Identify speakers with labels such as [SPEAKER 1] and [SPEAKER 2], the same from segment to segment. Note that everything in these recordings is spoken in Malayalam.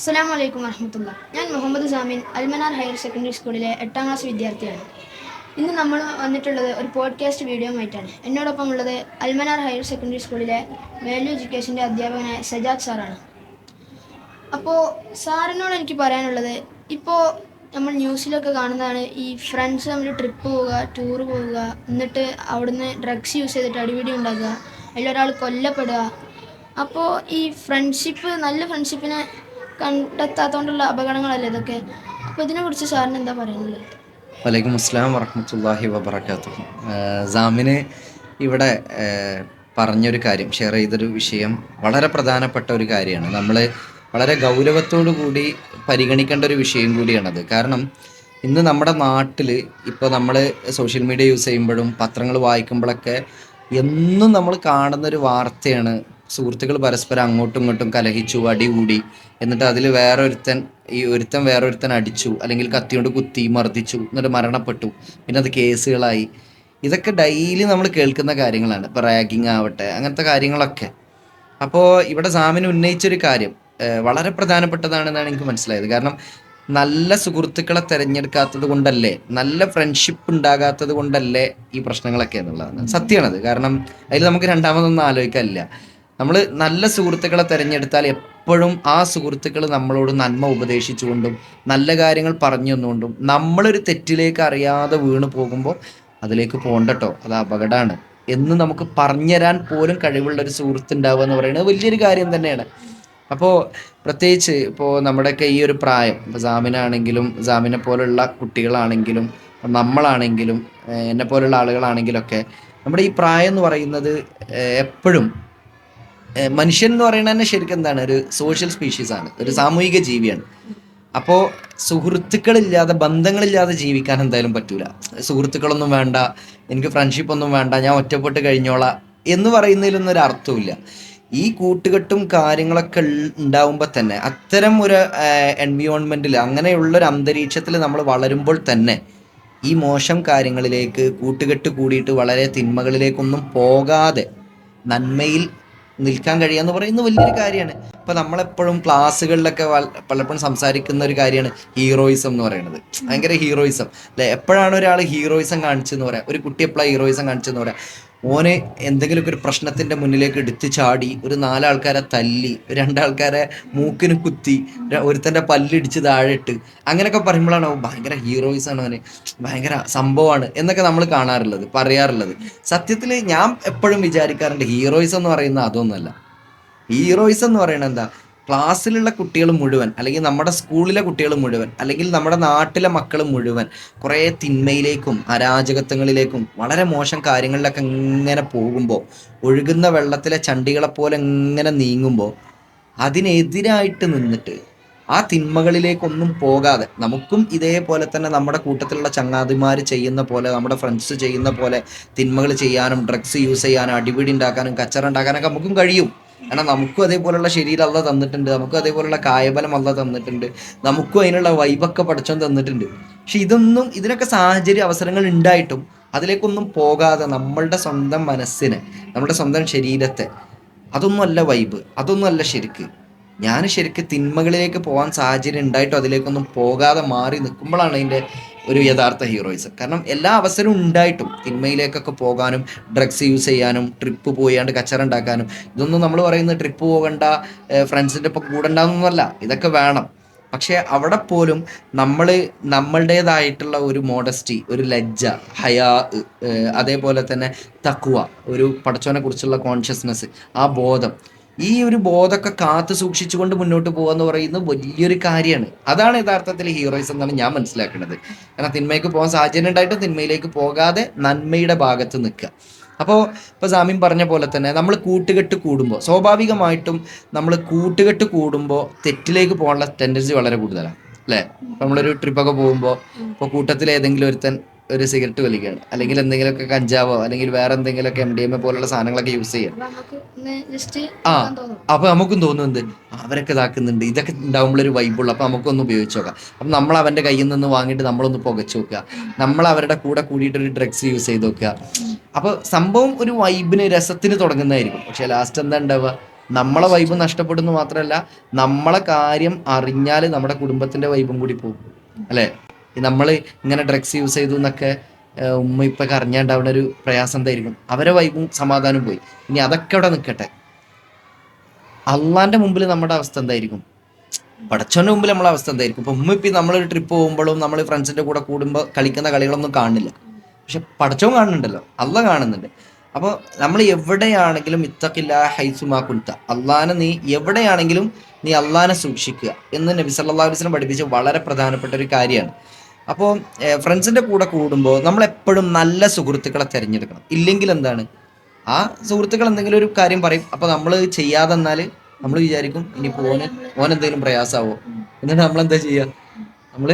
[SPEAKER 1] അസ്സലാം വലൈക്കും വറഹമത്തുള്ള. ഞാൻ മുഹമ്മദ് സാമിൻ അൽമനാർ ഹയർ സെക്കൻഡറി സ്കൂളിലെ എട്ടാം ക്ലാസ് വിദ്യാർത്ഥിയാണ്. ഇന്ന് നമ്മൾ വന്നിട്ടുള്ളത് ഒരു പോഡ്കാസ്റ്റ് വീഡിയോ ആയിട്ടാണ്. എന്നോടൊപ്പം ഉള്ളത് അൽമനാർ ഹയർ സെക്കൻഡറി സ്കൂളിലെ വാല്യൂ എഡ്യൂക്കേഷന്റെ അധ്യാപകനായ സജാദ് സാറാണ്. അപ്പോൾ സാറിനോട് എനിക്ക് പറയാനുള്ളത് ഇപ്പോൾ നമ്മൾ ന്യൂസിലൊക്കെ കാണുന്നതാണ് ഈ ഫ്രണ്ട്സ് തമ്മിൽ ട്രിപ്പ് പോവുക ടൂർ പോവുക എന്നിട്ട് അവിടുന്ന് ഡ്രഗ്സ് യൂസ് ചെയ്തിട്ട് അടിപിടി ഉണ്ടാക്കുക അതിലൊരാൾ കൊല്ലപ്പെടുക. അപ്പോൾ ഈ ഫ്രണ്ട്ഷിപ്പ് നല്ല ഫ്രണ്ട്ഷിപ്പിനെ കണ്ടെത്താത്തതുകൊണ്ടുള്ള അപകടങ്ങളല്ലേ ഇതൊക്കെ? അപ്പോൾ ഇതിനെക്കുറിച്ച് സാറിന് എന്താ പറയാനുള്ളത്?
[SPEAKER 2] വലൈക്കും അസ്സലാം വറഹമത്തല്ലാഹി വബർക്കാത്തു ജാമിന് ഇവിടെ പറഞ്ഞൊരു കാര്യം ഷെയർ ചെയ്തൊരു വിഷയം വളരെ പ്രധാനപ്പെട്ട ഒരു കാര്യമാണ്. നമ്മൾ വളരെ ഗൗരവത്തോടു കൂടി പരിഗണിക്കേണ്ട ഒരു വിഷയം കൂടിയാണത്. കാരണം ഇന്ന് നമ്മുടെ നാട്ടിൽ ഇപ്പോൾ നമ്മൾ സോഷ്യൽ മീഡിയ യൂസ് ചെയ്യുമ്പോഴും പത്രങ്ങൾ വായിക്കുമ്പോഴൊക്കെ എന്നും നമ്മൾ കാണുന്നൊരു വാർത്തയാണ് സുഹൃത്തുക്കൾ പരസ്പരം അങ്ങോട്ടും ഇങ്ങോട്ടും കലഹിച്ചു അടികൂടി എന്നിട്ട് അതിൽ വേറെ ഒരുത്തൻ ഈ ഒരുത്തൻ വേറെ ഒരുത്തൻ അടിച്ചു അല്ലെങ്കിൽ കത്തി കൊണ്ട് കുത്തി മർദ്ദിച്ചു എന്നിട്ട് മരണപ്പെട്ടു. പിന്നെ അത് കേസുകളായി. ഇതൊക്കെ ഡെയിലി നമ്മൾ കേൾക്കുന്ന കാര്യങ്ങളാണ്. ഇപ്പോൾ റാഗിങ് ആവട്ടെ അങ്ങനത്തെ കാര്യങ്ങളൊക്കെ. അപ്പോൾ ഇവിടെ സാമിന് ഉന്നയിച്ചൊരു കാര്യം വളരെ പ്രധാനപ്പെട്ടതാണെന്നാണ് എനിക്ക് മനസ്സിലായത്. കാരണം നല്ല സുഹൃത്തുക്കളെ തിരഞ്ഞെടുക്കാത്തത് കൊണ്ടല്ലേ നല്ല ഫ്രണ്ട്ഷിപ്പ് ഉണ്ടാകാത്തത് കൊണ്ടല്ലേ ഈ പ്രശ്നങ്ങളൊക്കെ എന്നുള്ളതാണ്. സത്യമാണത്. കാരണം അതിൽ നമുക്ക് രണ്ടാമതൊന്നും ആലോചിക്കാനില്ല. നമ്മൾ നല്ല സുഹൃത്തുക്കളെ തിരഞ്ഞെടുത്താൽ എപ്പോഴും ആ സുഹൃത്തുക്കൾ നമ്മളോട് നന്മ ഉപദേശിച്ചുകൊണ്ടും നല്ല കാര്യങ്ങൾ പറഞ്ഞു തന്നുകൊണ്ടും നമ്മളൊരു തെറ്റിലേക്ക് അറിയാതെ വീണ് പോകുമ്പോൾ അതിലേക്ക് പോകണ്ടട്ടോ അത് അപകടമാണ് എന്ന് നമുക്ക് പറഞ്ഞുതരാൻ പോലും കഴിവുള്ള ഒരു സുഹൃത്ത് ഉണ്ടാവുക എന്ന് പറയുന്നത് വലിയൊരു കാര്യം തന്നെയാണ്. അപ്പോൾ പ്രത്യേകിച്ച് ഇപ്പോൾ നമ്മുടെയൊക്കെ ഈ ഒരു പ്രായം ഇപ്പോൾ ജാമിനാണെങ്കിലും ജാമിനെ പോലുള്ള കുട്ടികളാണെങ്കിലും നമ്മളാണെങ്കിലും എന്നെ പോലുള്ള ആളുകളാണെങ്കിലൊക്കെ നമ്മുടെ ഈ പ്രായം എന്ന് പറയുന്നത് എപ്പോഴും മനുഷ്യൻ എന്ന് പറയുന്നത് തന്നെ ശരിക്കും എന്താണ്? ഒരു സോഷ്യൽ സ്പീഷീസ് ആണ്. ഒരു സാമൂഹിക ജീവിയാണ്. അപ്പോൾ സുഹൃത്തുക്കളില്ലാതെ ബന്ധങ്ങളില്ലാതെ ജീവിക്കാൻ എന്തായാലും പറ്റൂല. സുഹൃത്തുക്കളൊന്നും വേണ്ട എനിക്ക് ഫ്രണ്ട്ഷിപ്പ് ഒന്നും വേണ്ട ഞാൻ ഒറ്റപ്പെട്ട് കഴിഞ്ഞോളാം എന്ന് പറയുന്നതിലൊന്നും ഒരു അർത്ഥമില്ല ഈ കൂട്ടുകെട്ടും കാര്യങ്ങളൊക്കെ ഉണ്ടാവുമ്പോൾ തന്നെ അത്തരം ഒരു എൻവിയോൺമെന്റിൽ അങ്ങനെയുള്ളൊരു അന്തരീക്ഷത്തിൽ നമ്മൾ വളരുമ്പോൾ തന്നെ ഈ മോശം കാര്യങ്ങളിലേക്ക് കൂട്ടുകെട്ട് കൂടിയിട്ട് വളരെ തിന്മകളിലേക്കൊന്നും പോകാതെ നന്മയിൽ നിൽക്കാൻ കഴിയുക എന്ന് പറയുന്നത് വലിയൊരു കാര്യമാണ്. ഇപ്പൊ നമ്മളെപ്പോഴും ക്ലാസ്സുകളിലൊക്കെ പലപ്പോഴും സംസാരിക്കുന്ന ഒരു കാര്യമാണ് ഹീറോയിസം എന്ന് പറയുന്നത്. ഭയങ്കര ഹീറോയിസം. അല്ലെ? എപ്പോഴാണ് ഒരാൾ ഹീറോയിസം കാണിച്ചെന്ന് പറയാം? ഒരു കുട്ടി എപ്പോഴാണ് ഹീറോയിസം കാണിച്ചെന്ന് പറയാം? ഓന് എന്തെങ്കിലുമൊക്കെ ഒരു പ്രശ്നത്തിന്റെ മുന്നിലേക്ക് എടുത്തു ചാടി ഒരു നാലാൾക്കാരെ തല്ലി രണ്ടാൾക്കാരെ മൂക്കിന് കുത്തി ഒരുത്തന്റെ പല്ലിടിച്ച് താഴെ ഇട്ട് അങ്ങനെയൊക്കെ പറയുമ്പോഴാണ് അവൻ ഭയങ്കര ഹീറോയിസ് ആണ് അവന്. ഭയങ്കര സംഭവമാണ് എന്നൊക്കെ നമ്മൾ കാണാറുള്ളത് പറയാറുള്ളത്. സത്യത്തിൽ ഞാൻ എപ്പോഴും വിചാരിക്കാറുണ്ട് ഹീറോയിസ് എന്ന് പറയുന്നത് അതൊന്നുമല്ല. ഹീറോയിസ് എന്ന് പറയുന്നത് എന്താ? ക്ലാസ്സിലുള്ള കുട്ടികൾ മുഴുവൻ അല്ലെങ്കിൽ നമ്മുടെ സ്കൂളിലെ കുട്ടികൾ മുഴുവൻ അല്ലെങ്കിൽ നമ്മുടെ നാട്ടിലെ മക്കൾ മുഴുവൻ കുറേ തിന്മയിലേക്കും അരാജകത്വങ്ങളിലേക്കും വളരെ മോശം കാര്യങ്ങളിലൊക്കെ ഇങ്ങനെ പോകുമ്പോൾ ഒഴുകുന്ന വെള്ളത്തിലെ ചണ്ടികളെപ്പോലെ ഇങ്ങനെ നീങ്ങുമ്പോൾ അതിനെതിരായിട്ട് നിന്നിട്ട് ആ തിന്മകളിലേക്കൊന്നും പോകാതെ നമുക്കും ഇതേപോലെ തന്നെ നമ്മുടെ കൂട്ടത്തിലുള്ള ചങ്ങാതിമാർ ചെയ്യുന്ന പോലെ നമ്മുടെ ഫ്രണ്ട്സ് ചെയ്യുന്ന പോലെ തിന്മകൾ ചെയ്യാനും ഡ്രഗ്സ് യൂസ് ചെയ്യാനും അടിപിടി ഉണ്ടാക്കാനും കച്ചറ ഉണ്ടാക്കാനൊക്കെ നമുക്കും കഴിയും. കാരണം നമുക്കും അതേപോലുള്ള ശരീരം അല്ല തന്നിട്ടുണ്ട് നമുക്കും അതേപോലുള്ള കായബലം അല്ല തന്നിട്ടുണ്ട് നമുക്കും അതിനുള്ള വൈബൊക്കെ പഠിച്ചോൻ തന്നിട്ടുണ്ട്. പക്ഷെ ഇതൊന്നും ഇതിനൊക്കെ സാഹചര്യ അവസരങ്ങൾ ഉണ്ടായിട്ടും അതിലേക്കൊന്നും പോകാതെ നമ്മളുടെ സ്വന്തം മനസ്സിനെ നമ്മുടെ സ്വന്തം ശരീരത്തെ അതൊന്നും അല്ല വൈബ് അതൊന്നും അല്ല ശരിക്ക്. ഞാൻ ശരിക്ക് തിന്മകളിലേക്ക് പോകാൻ സാഹചര്യം ഉണ്ടായിട്ടും അതിലേക്കൊന്നും പോകാതെ മാറി നിൽക്കുമ്പോഴാണ് അതിന്റെ ഒരു യഥാർത്ഥ ഹീറോയിസ്. കാരണം എല്ലാ അവസരവും ഉണ്ടായിട്ടും തിന്മയിലേക്കൊക്കെ പോകാനും ഡ്രഗ്സ് യൂസ് ചെയ്യാനും ട്രിപ്പ് പോയാണ്ട് കച്ചറ ഉണ്ടാക്കാനും ഇതൊന്നും നമ്മൾ പറയുന്നത് ട്രിപ്പ് പോകണ്ട ഫ്രണ്ട്സിന്റെ ഒപ്പം കൂടണ്ടെന്നൊന്നുമല്ല. ഇതൊക്കെ വേണം. പക്ഷേ അവിടെ പോലും നമ്മൾ നമ്മളുടേതായിട്ടുള്ള ഒരു മോഡസ്റ്റി ഒരു ലജ്ജ ഹയാ അതേപോലെ തന്നെ തക്കുവ ഒരു പടച്ചോനെ കുറിച്ചുള്ള കോൺഷ്യസ്നെസ് ആ ബോധം ഈ ഒരു ബോധമൊക്കെ കാത്തു സൂക്ഷിച്ചുകൊണ്ട് മുന്നോട്ട് പോകുക എന്ന് പറയുന്നത് വലിയൊരു കാര്യമാണ്. അതാണ് യഥാർത്ഥത്തിൽ ഹീറോയിസ് എന്നാണ് ഞാൻ മനസ്സിലാക്കുന്നത്. കാരണം തിന്മയ്ക്ക് പോകാൻ സാഹചര്യം ഉണ്ടായിട്ട് തിന്മയിലേക്ക് പോകാതെ നന്മയുടെ ഭാഗത്ത് നിൽക്കുക. അപ്പോൾ ഇപ്പോൾ സാമ്യം പറഞ്ഞ പോലെ തന്നെ നമ്മൾ കൂട്ടുകെട്ട് കൂടുമ്പോൾ സ്വാഭാവികമായിട്ടും നമ്മൾ കൂട്ടുകെട്ട് കൂടുമ്പോൾ തെറ്റിലേക്ക് പോകാനുള്ള ടെൻഡൻസി വളരെ കൂടുതലാണ്. അല്ലേ? നമ്മളൊരു ട്രിപ്പൊക്കെ പോകുമ്പോൾ ഇപ്പോൾ കൂട്ടത്തിൽ ഏതെങ്കിലും ഒരുത്തൻ ഒരു സിഗരറ്റ് വലിക്കുകയാണ്. അല്ലെങ്കിൽ എന്തെങ്കിലുമൊക്കെ കഞ്ചാവോ അല്ലെങ്കിൽ വേറെ എന്തെങ്കിലുമൊക്കെ എം ഡി എം എ പോലുള്ള സാധനങ്ങളൊക്കെ യൂസ്
[SPEAKER 1] ചെയ്യാം.
[SPEAKER 2] ആ. അപ്പൊ നമുക്കും തോന്നുന്നുണ്ട് അവരൊക്കെ ഇതാക്കുന്നുണ്ട്. ഇതൊക്കെ ഉണ്ടാകുമ്പോൾ വൈബുള്ളൂ അപ്പൊ നമുക്കൊന്ന് ഉപയോഗിച്ച് നോക്കാം. അപ്പൊ നമ്മൾ അവന്റെ കയ്യിൽ നിന്ന് വാങ്ങിയിട്ട് നമ്മളൊന്ന് പുകച്ചു നോക്കുക. നമ്മൾ അവരുടെ കൂടെ കൂടിയിട്ട് ഒരു ഡ്രഗ്സ് യൂസ് ചെയ്ത് നോക്കുക. അപ്പൊ സംഭവം ഒരു വൈബിന് രസത്തിന് തുടങ്ങുന്നതായിരിക്കും. പക്ഷെ ലാസ്റ്റ് എന്താ ഉണ്ടാവുക? നമ്മളെ വൈബ് നഷ്ടപ്പെടുന്നു മാത്രമല്ല നമ്മളെ കാര്യം അറിഞ്ഞാൽ നമ്മുടെ കുടുംബത്തിന്റെ വൈബും കൂടി പോകും. അല്ലേ? നമ്മൾ ഇങ്ങനെ ഡ്രഗ്സ് യൂസ് ചെയ്തു എന്നൊക്കെ ഉമ്മ ഇപ്പൊക്കെ അറിഞ്ഞാണ്ടാവുന്ന ഒരു പ്രയാസം എന്തായിരിക്കും? അവരെ വൈബും സമാധാനവും പോയി. ഇനി അതൊക്കെ അവിടെ നിൽക്കട്ടെ അള്ളാന്റെ മുമ്പിൽ നമ്മുടെ അവസ്ഥ എന്തായിരിക്കും? പടച്ചോന്റെ മുമ്പിൽ നമ്മളെ അവസ്ഥ എന്തായിരിക്കും? ഇപ്പൊ ഉമ്മ ഇപ്പം നമ്മളൊരു ട്രിപ്പ് പോകുമ്പോഴും നമ്മൾ ഫ്രണ്ട്സിന്റെ കൂടെ കൂടുമ്പോൾ കളിക്കുന്ന കളികളൊന്നും കാണില്ല പക്ഷെ പടച്ചോൻ കാണുന്നുണ്ടല്ലോ. അല്ല കാണുന്നുണ്ട്. അപ്പോൾ നമ്മൾ എവിടെയാണെങ്കിലും ഇത്തക്കില്ല ഹൈസുമാ കുൽത്ത അള്ളാനെ നീ എവിടെയാണെങ്കിലും നീ അള്ളാനെ സൂക്ഷിക്കുക എന്ന് നബി വസല്ലം പഠിപ്പിച്ച വളരെ പ്രധാനപ്പെട്ട ഒരു കാര്യമാണ്. അപ്പോൾ ഫ്രണ്ട്സിന്റെ കൂടെ കൂടുമ്പോൾ നമ്മൾ എപ്പോഴും നല്ല സുഹൃത്തുക്കളെ തിരഞ്ഞെടുക്കണം. ഇല്ലെങ്കിൽ എന്താണ്? ആ സുഹൃത്തുക്കൾ എന്തെങ്കിലും ഒരു കാര്യം പറയും അപ്പോൾ നമ്മൾ ചെയ്യാതെ എന്നാൽ നമ്മൾ വിചാരിക്കും ഇനി ഓന് ഓൻ എന്തെങ്കിലും പ്രയാസാവോ? എന്നിട്ട് നമ്മൾ എന്താ ചെയ്യുക നമ്മൾ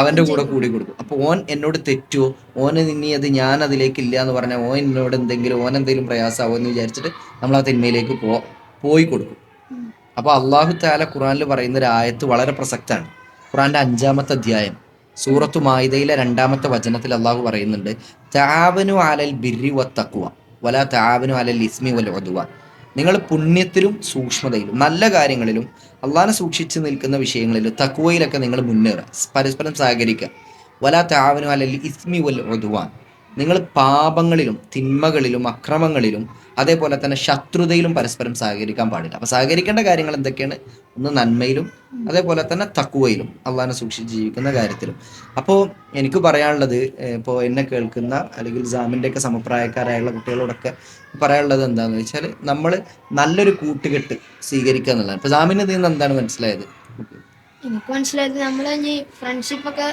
[SPEAKER 2] അവന്റെ കൂടെ കൂടി കൊടുക്കും. അപ്പോൾ ഓൻ എന്നോട് തെറ്റുമോ ഓന് ഇനി അത് ഞാൻ അതിലേക്ക് ഇല്ല എന്ന് പറഞ്ഞാൽ ഓൻ എന്നോട് എന്തെങ്കിലും ഓൻ എന്തെങ്കിലും പ്രയാസാവോ എന്ന് വിചാരിച്ചിട്ട് നമ്മൾ ആ തിന്മയിലേക്ക് പോ പോയി കൊടുക്കും. അപ്പൊ അള്ളാഹു താല ഖുറാനിൽ പറയുന്ന ഒരു ആയത്ത് വളരെ പ്രസക്താണ് ഖുറാന്റെ അഞ്ചാമത്തെ അധ്യായം. സൂറത്തു മായിദയിലെ രണ്ടാമത്തെ വചനത്തിൽ അള്ളാഹു പറയുന്നുണ്ട് താവനു അലൽ ബിരി വ തക്കുവ വല താവനു അലൽ ഇസ്മി വൽ ഒതുവ നിങ്ങൾ പുണ്യത്തിലും സൂക്ഷ്മതയിലും നല്ല കാര്യങ്ങളിലും അള്ളാഹനെ സൂക്ഷിച്ച് നിൽക്കുന്ന വിഷയങ്ങളിലും തക്കുവയിലൊക്കെ നിങ്ങൾ മുന്നേറുക പരസ്പരം സഹകരിക്കുക. വല താവനു അലൽ ഇസ്മി വൽ ഒതുവാൻ നിങ്ങൾ പാപങ്ങളിലും തിന്മകളിലും അക്രമങ്ങളിലും അതേപോലെ തന്നെ ശത്രുതയിലും പരസ്പരം സഹകരിക്കാൻ പാടില്ല. അപ്പൊ സഹകരിക്കേണ്ട കാര്യങ്ങൾ എന്തൊക്കെയാണ്? ഒന്ന് നന്മയിലും അതേപോലെ തന്നെ തക്കുവയിലും അള്ളാഹിനെ സൂക്ഷിച്ച് ജീവിക്കുന്ന കാര്യത്തിലും. അപ്പോൾ എനിക്ക് പറയാനുള്ളത് ഇപ്പോൾ എന്നെ കേൾക്കുന്ന അല്ലെങ്കിൽ ജാമിന്റെ ഒക്കെ സമപ്രായക്കാരായുള്ള കുട്ടികളോടൊക്കെ പറയാനുള്ളത് എന്താണെന്ന് വെച്ചാൽ നമ്മൾ നല്ലൊരു കൂട്ടുകെട്ട് സ്വീകരിക്കുക എന്നുള്ളതാണ്. ഇപ്പോൾ ജാമിന് നിന്ന് എന്താണ് മനസ്സിലായത്?
[SPEAKER 1] എനിക്ക് മനസ്സിലായത് നമ്മൾ ഇനി ഫ്രണ്ട്ഷിപ്പ് ഒക്കെ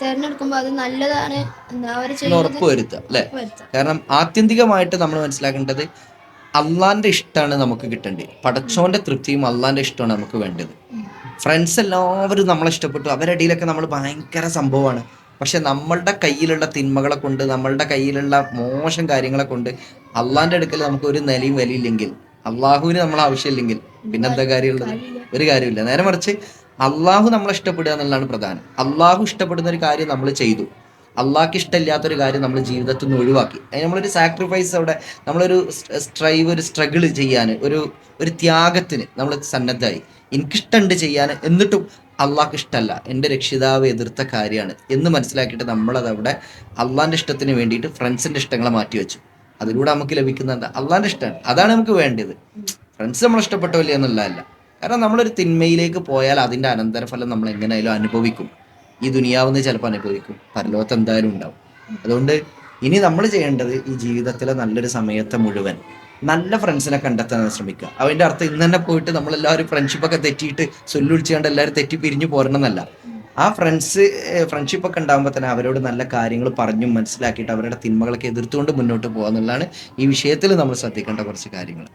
[SPEAKER 1] തിരഞ്ഞെടുക്കുമ്പോൾ അത് നല്ലതാണ് എന്താ അവർ
[SPEAKER 2] ഉറപ്പ് വരുത്തുക അല്ലേ? കാരണം ആത്യന്തികമായിട്ട് നമ്മൾ മനസ്സിലാക്കേണ്ടത് അള്ളാന്റെ ഇഷ്ടമാണ് നമുക്ക് കിട്ടേണ്ടത് പടച്ചോന്റെ തൃപ്തിയും അള്ളാന്റെ ഇഷ്ടമാണ് നമുക്ക് വേണ്ടത്. ഫ്രണ്ട്സ് എല്ലാവരും നമ്മളെ ഇഷ്ടപ്പെട്ടു. അവരുടെ ഇടയിലൊക്കെ നമ്മൾ ഭയങ്കര സംഭവമാണ്. പക്ഷെ നമ്മളുടെ കയ്യിലുള്ള തിന്മകളെ കൊണ്ട് നമ്മളുടെ കയ്യിലുള്ള മോശം കാര്യങ്ങളെ കൊണ്ട് അള്ളാന്റെ അടുക്കൽ നമുക്ക് ഒരു നിലയും വിലയില്ലെങ്കിൽ അള്ളാഹുവിന് നമ്മൾ ആവശ്യമില്ലെങ്കിൽ പിന്നെന്താ കാര്യമുള്ളത്? ഒരു കാര്യമില്ല നേരെ മറിച്ച് അള്ളാഹു നമ്മളെ ഇഷ്ടപ്പെടുക എന്നുള്ളതാണ് പ്രധാനം. അള്ളാഹു ഇഷ്ടപ്പെടുന്ന ഒരു കാര്യം നമ്മൾ ചെയ്തു. അള്ളാഹ്ക്ക് ഇഷ്ടമില്ലാത്തൊരു കാര്യം നമ്മൾ ജീവിതത്തിൽ നിന്ന് ഒഴിവാക്കി. അതിന് നമ്മളൊരു സാക്രിഫൈസ് അവിടെ നമ്മളൊരു സ്ട്രൈവ് ഒരു സ്ട്രഗിൾ ചെയ്യാൻ ഒരു ഒരു ത്യാഗത്തിന് നമ്മൾ സന്നദ്ധമായി എനിക്കിഷ്ടമുണ്ട് ചെയ്യാൻ എന്നിട്ടും അള്ളാഹ്ക്ക് ഇഷ്ടമല്ല. എന്റെ രക്ഷിതാവ് എതിർത്ത കാര്യമാണ് എന്ന് മനസ്സിലാക്കിയിട്ട് നമ്മളത് അവിടെ അള്ളാഹിന്റെ ഇഷ്ടത്തിന് വേണ്ടിയിട്ട് ഫ്രണ്ട്സിന്റെ ഇഷ്ടങ്ങളെ മാറ്റി വെച്ചു അതിലൂടെ നമുക്ക് ലഭിക്കുന്നത് അള്ളാഹിന്റെ ഇഷ്ടമാണ്. അതാണ് നമുക്ക് വേണ്ടത്. ഫ്രണ്ട്സ് നമ്മൾ ഇഷ്ടപ്പെട്ടല്ലേ എന്നുള്ളതല്ല. കാരണം നമ്മളൊരു തിന്മയിലേക്ക് പോയാൽ അതിന്റെ അനന്തരഫലം നമ്മൾ എങ്ങനെയായാലും അനുഭവിക്കും. ഈ ദുനിയാവുന്ന ചിലപ്പോൾ അനുഭവിക്കും. പരലോകത്ത് എന്തായാലും ഉണ്ടാവും. അതുകൊണ്ട് ഇനി നമ്മൾ ചെയ്യേണ്ടത് ഈ ജീവിതത്തിലെ നല്ലൊരു സമയത്തെ മുഴുവൻ നല്ല ഫ്രണ്ട്സിനെ കണ്ടെത്താൻ ശ്രമിക്കുക. അവന്റെ അർത്ഥം ഇന്ന് തന്നെ പോയിട്ട് നമ്മളെല്ലാവരും ഫ്രണ്ട്ഷിപ്പൊക്കെ തെറ്റിയിട്ട് സൊല്ലുവിളിച്ചുകൊണ്ട് എല്ലാവരും തെറ്റി പിരിഞ്ഞു പോരണമെന്നല്ല ആ ഫ്രണ്ട്സ് ഫ്രണ്ട്ഷിപ്പൊക്കെ ഉണ്ടാകുമ്പോൾ തന്നെ അവരോട് നല്ല കാര്യങ്ങൾ പറഞ്ഞും മനസ്സിലാക്കിയിട്ട് അവരുടെ തിന്മകളൊക്കെ എതിർത്തുകൊണ്ട് മുന്നോട്ട് പോകുക എന്നുള്ളതാണ് ഈ വിഷയത്തിൽ നമ്മൾ ശ്രദ്ധിക്കേണ്ട കുറച്ച് കാര്യങ്ങൾ.